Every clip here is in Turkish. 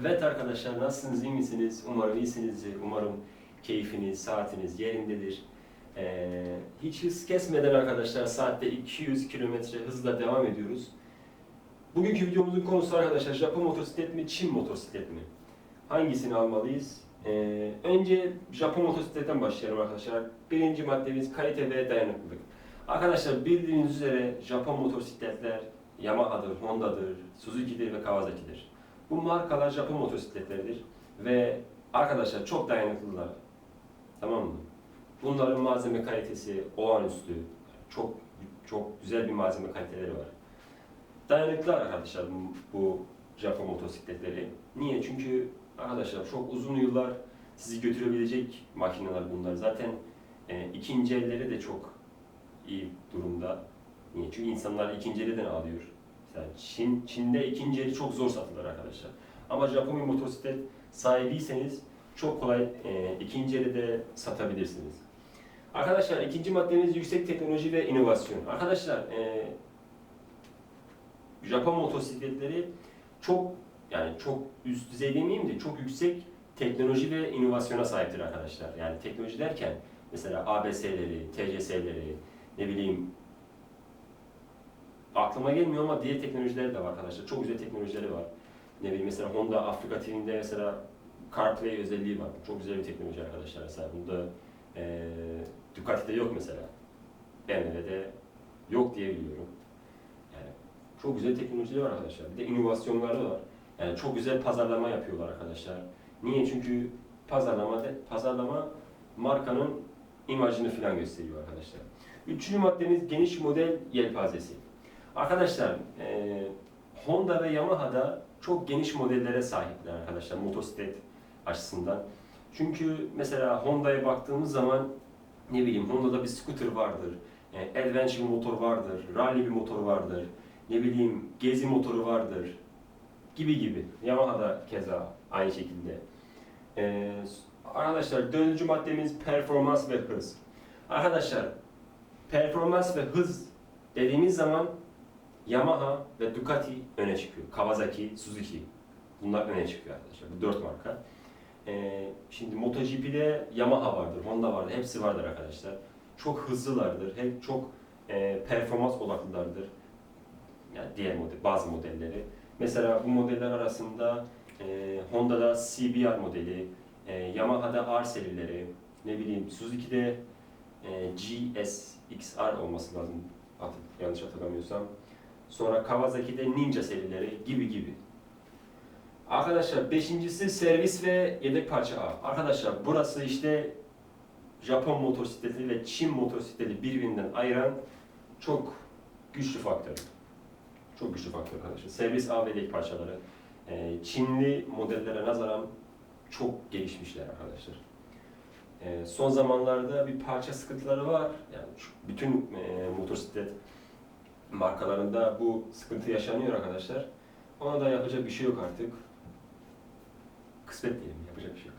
Evet arkadaşlar nasılsınız, iyi misiniz? Umarım iyisinizdir. Umarım keyfiniz, saatiniz yerindedir. Ee, hiç hız kesmeden arkadaşlar saatte 200 kilometre hızla devam ediyoruz. Bugünkü videomuzun konusu arkadaşlar Japon motosiklet mi, Çin motosiklet mi? Hangisini almalıyız? Ee, önce Japon motosikletten başlayalım arkadaşlar. Birinci maddemiz kalite ve dayanıklılık. Arkadaşlar bildiğiniz üzere Japon motosikletler Yamaha'dır, Honda'dır, Suzuki'dir ve Kawasaki'dir. Bu markalar Japon motosikletleridir ve arkadaşlar çok dayanıklılar. Tamam mı? Bunların malzeme kalitesi olağanüstü. Çok çok güzel bir malzeme kaliteleri var. Dayanıklılar arkadaşlar bu, bu Japon motosikletleri. Niye? Çünkü arkadaşlar çok uzun yıllar sizi götürebilecek makineler bunlar. Zaten e, ikinci elleri de çok iyi durumda. Niye? Çünkü insanlar ikinci elden alıyor. Mesela Çin, Çin'de ikinci eli çok zor satılır arkadaşlar. Ama Japon bir motosiklet sahibiyseniz çok kolay e, ikinci eli de satabilirsiniz. Arkadaşlar ikinci maddemiz yüksek teknoloji ve inovasyon. Arkadaşlar e, Japon motosikletleri çok yani çok üst düzey demeyeyim de çok yüksek teknoloji ve inovasyona sahiptir arkadaşlar. Yani teknoloji derken mesela ABS'leri, TCS'leri, ne bileyim aklıma gelmiyor ama diğer teknolojileri de var arkadaşlar. Çok güzel teknolojileri var. Ne bileyim mesela Honda Afrika TV'nde mesela CarPlay özelliği var. Çok güzel bir teknoloji arkadaşlar. Mesela bunda e, Ducati'de yok mesela. BMW'de yok diye biliyorum. Yani çok güzel teknolojileri var arkadaşlar. Bir de inovasyonları var. Yani çok güzel pazarlama yapıyorlar arkadaşlar. Niye? Çünkü pazarlama pazarlama markanın imajını falan gösteriyor arkadaşlar. Üçüncü maddemiz geniş model yelpazesi. Arkadaşlar e, Honda ve Yamaha'da çok geniş modellere sahipler arkadaşlar motosiklet açısından. Çünkü mesela Honda'ya baktığımız zaman ne bileyim Honda'da bir scooter vardır, e, adventure motor vardır, rally bir motor vardır, ne bileyim gezi motoru vardır gibi gibi. Yamaha'da keza aynı şekilde. E, arkadaşlar dördüncü maddemiz performans ve hız. Arkadaşlar performans ve hız dediğimiz zaman Yamaha ve Ducati öne çıkıyor. Kawasaki, Suzuki. Bunlar öne çıkıyor arkadaşlar. Bu dört marka. Ee, şimdi MotoGP'de Yamaha vardır, Honda vardır. Hepsi vardır arkadaşlar. Çok hızlılardır. Hep çok e, performans odaklılardır. Yani diğer model, bazı modelleri. Mesela bu modeller arasında e, Honda'da CBR modeli, e, Yamaha'da R serileri, ne bileyim Suzuki'de e, GSXR olması lazım. Hatır, yanlış hatırlamıyorsam. Sonra Kawasaki'de Ninja serileri gibi gibi. Arkadaşlar beşincisi servis ve yedek parça ağı. Arkadaşlar burası işte Japon motosikleti ve Çin motosikleti birbirinden ayıran çok güçlü faktör. Çok güçlü faktör arkadaşlar. Servis ağ ve yedek parçaları. Ee, Çinli modellere nazaran çok gelişmişler arkadaşlar. Ee, son zamanlarda bir parça sıkıntıları var. Yani bütün e, motosiklet markalarında bu sıkıntı yaşanıyor arkadaşlar. Ona da yapacak bir şey yok artık. Kısmet diyelim, yapacak bir şey yok.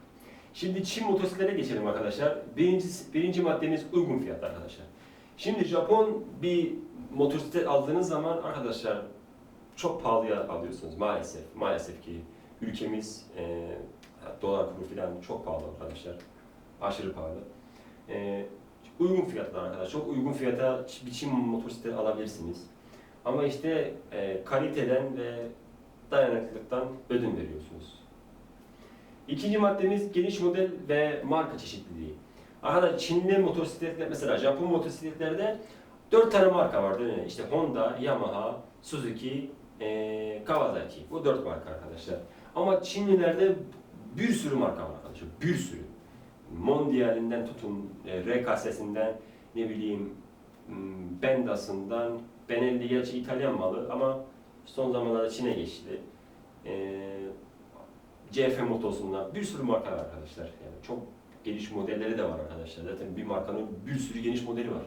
Şimdi Çin motosikletlere geçelim arkadaşlar. Birinci, birinci maddemiz uygun fiyat arkadaşlar. Şimdi Japon bir motosiklet aldığınız zaman arkadaşlar çok pahalıya alıyorsunuz maalesef. Maalesef ki ülkemiz e, dolar kuru falan çok pahalı arkadaşlar. Aşırı pahalı. E, uygun fiyatlar arkadaşlar. Çok uygun fiyata bir Çin motosiklet alabilirsiniz. Ama işte e, kaliteden ve dayanıklılıktan ödün veriyorsunuz. İkinci maddemiz geniş model ve marka çeşitliliği. Arkadaşlar Çinli motosikletler mesela Japon motosikletlerde dört tane marka var değil mi? İşte Honda, Yamaha, Suzuki, e, Kawasaki. Bu dört marka arkadaşlar. Ama Çinlilerde bir sürü marka var arkadaşlar. Bir sürü. Mondialinden tutun, e, RKS'sinden ne bileyim m, Benda'sından, Benelli gerçi İtalyan malı ama son zamanlarda Çin'e geçti. E, CF Motos'undan bir sürü marka var arkadaşlar. Yani çok geniş modelleri de var arkadaşlar. Zaten bir markanın bir sürü geniş modeli var.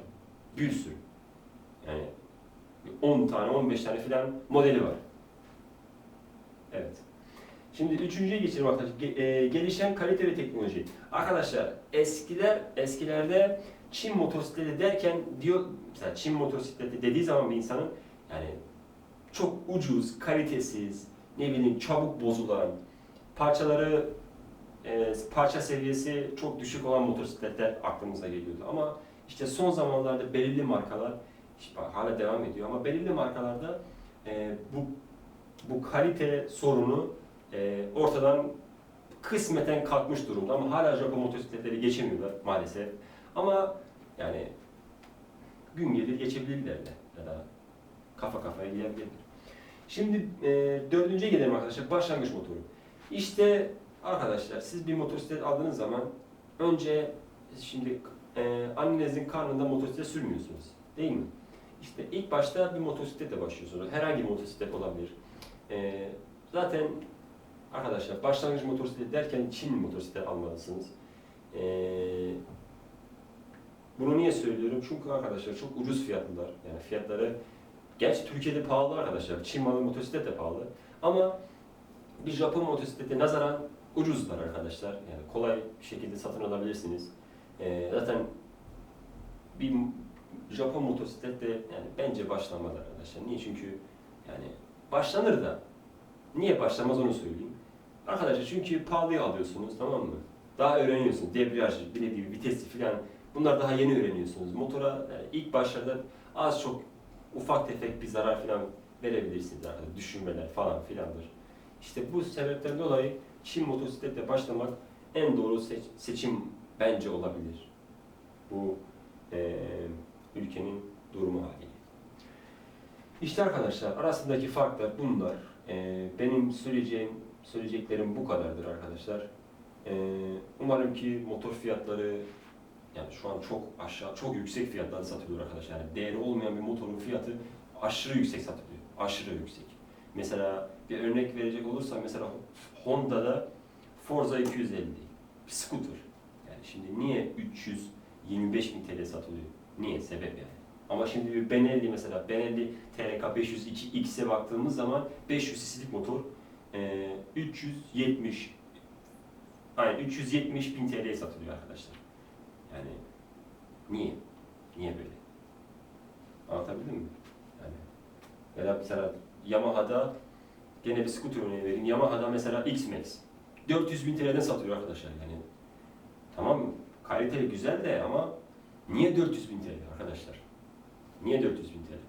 Bir sürü. Yani 10 tane, 15 tane filan modeli var. Evet. Şimdi üçüncüye geçelim arkadaşlar. Ge- e, gelişen kalite ve teknoloji. Arkadaşlar eskiler eskilerde Çin motosikleti derken diyor mesela Çin motosikleti dediği zaman bir insanın yani çok ucuz, kalitesiz, ne bileyim çabuk bozulan, parçaları e, parça seviyesi çok düşük olan motosikletler aklımıza geliyordu. Ama işte son zamanlarda belirli markalar işte hala devam ediyor ama belirli markalarda e, bu bu kalite sorunu e, ortadan kısmeten kalkmış durumda ama hala Japon motosikletleri geçemiyorlar maalesef. Ama yani gün gelir geçebilirler de ya da kafa kafaya girebilirler. Şimdi e, dördüncüye gelelim arkadaşlar başlangıç motoru. İşte arkadaşlar siz bir motosiklet aldığınız zaman önce şimdi e, annenizin karnında motosiklet sürmüyorsunuz değil mi? İşte ilk başta bir motosikletle başlıyorsunuz. Herhangi bir motosiklet olabilir. E, zaten arkadaşlar başlangıç motosiklet derken Çin motosiklet almalısınız. E, bunu niye söylüyorum? Çünkü arkadaşlar çok ucuz fiyatlılar. Yani fiyatları Gerçi Türkiye'de pahalı arkadaşlar. Çin malı motosiklet de pahalı. Ama bir Japon motosiklete nazaran ucuzlar arkadaşlar. Yani kolay bir şekilde satın alabilirsiniz. Ee, zaten bir Japon motosiklet de yani bence başlanmaz arkadaşlar. Niye? Çünkü yani başlanır da niye başlamaz onu söyleyeyim. Arkadaşlar çünkü pahalıya alıyorsunuz tamam mı? Daha öğreniyorsunuz. Debriyaj, bir vitesi falan. Bunlar daha yeni öğreniyorsunuz. Motora yani ilk başlarda az çok ufak tefek bir zarar falan verebilirsiniz arkadaşlar. Düşünmeler falan filandır. İşte bu sebepten dolayı Çin motosikletle başlamak en doğru seç- seçim bence olabilir. Bu eee, ülkenin durumu haliyle. İşte arkadaşlar arasındaki farklar bunlar. Eee, benim söyleyeceğim, söyleyeceklerim bu kadardır arkadaşlar. Eee, umarım ki motor fiyatları yani şu an çok aşağı, çok yüksek fiyatlarda satılıyor arkadaşlar. Yani değeri olmayan bir motorun fiyatı aşırı yüksek satılıyor. Aşırı yüksek. Mesela bir örnek verecek olursam mesela Honda'da Forza 250 bir scooter. Yani şimdi niye 325 bin TL satılıyor? Niye? Sebep yani. Ama şimdi bir Benelli mesela Benelli TRK 502 X'e baktığımız zaman 500 cc'lik motor eee, 370 aynen 370 bin TL'ye satılıyor arkadaşlar. Yani niye? Niye böyle? Anlatabildim mi? Yani ya da mesela Yamaha'da gene bir scooter örneği vereyim. Yamaha'da mesela X-Max 400 bin TL'den satılıyor arkadaşlar yani. Tamam kaliteli güzel de ama niye 400 bin TL arkadaşlar? Niye 400 bin TL?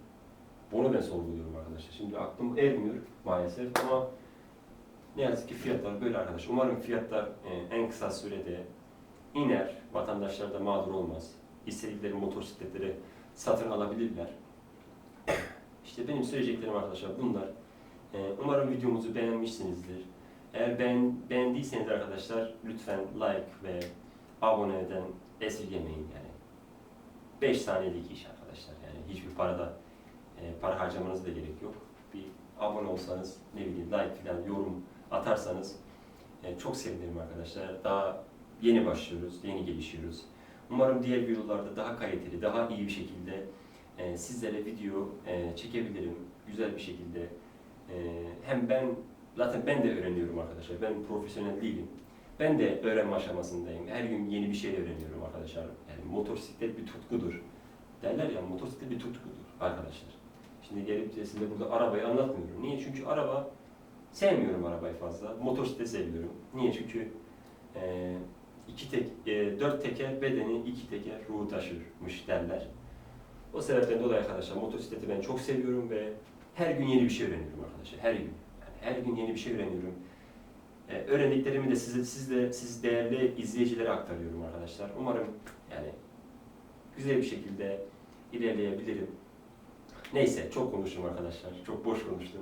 Bunu ben sorguluyorum arkadaşlar. Şimdi aklım ermiyor maalesef ama ne yazık ki fiyatlar böyle arkadaşlar. Umarım fiyatlar e, en kısa sürede iner, vatandaşlar da mağdur olmaz. İstedikleri motosikletleri satın alabilirler. İşte benim söyleyeceklerim arkadaşlar bunlar. Ee, umarım videomuzu beğenmişsinizdir. Eğer beğen, beğendiyseniz arkadaşlar lütfen like ve aboneden esirgemeyin yani. 5 saniyelik iş arkadaşlar yani hiçbir parada e, para harcamanız da gerek yok. Bir abone olsanız ne bileyim like falan yorum atarsanız e, çok sevinirim arkadaşlar. Daha yeni başlıyoruz, yeni gelişiyoruz. Umarım diğer videolarda daha kaliteli, daha iyi bir şekilde e, sizlere video e, çekebilirim. Güzel bir şekilde. Hem ben, zaten ben de öğreniyorum arkadaşlar. Ben profesyonel değilim. Ben de öğrenme aşamasındayım. Her gün yeni bir şey öğreniyorum arkadaşlar. Yani motosiklet bir tutkudur. Derler ya motosiklet bir tutkudur arkadaşlar. Şimdi gelip de size burada arabayı anlatmıyorum. Niye? Çünkü araba sevmiyorum arabayı fazla. Motosiklet seviyorum. Niye? Çünkü e, iki tek, e, dört teker bedeni, iki teker ruhu taşırmış derler. O sebepten dolayı arkadaşlar motosikleti ben çok seviyorum ve her gün yeni bir şey öğreniyorum arkadaşlar. Her gün. Yani her gün yeni bir şey öğreniyorum. Ee, öğrendiklerimi de size, siz de, siz değerli izleyicilere aktarıyorum arkadaşlar. Umarım yani güzel bir şekilde ilerleyebilirim. Neyse çok konuştum arkadaşlar. Çok boş konuştum.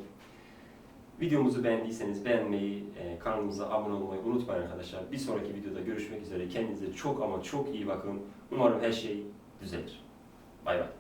Videomuzu beğendiyseniz beğenmeyi, e, kanalımıza abone olmayı unutmayın arkadaşlar. Bir sonraki videoda görüşmek üzere. Kendinize çok ama çok iyi bakın. Umarım her şey düzelir. Bay bay.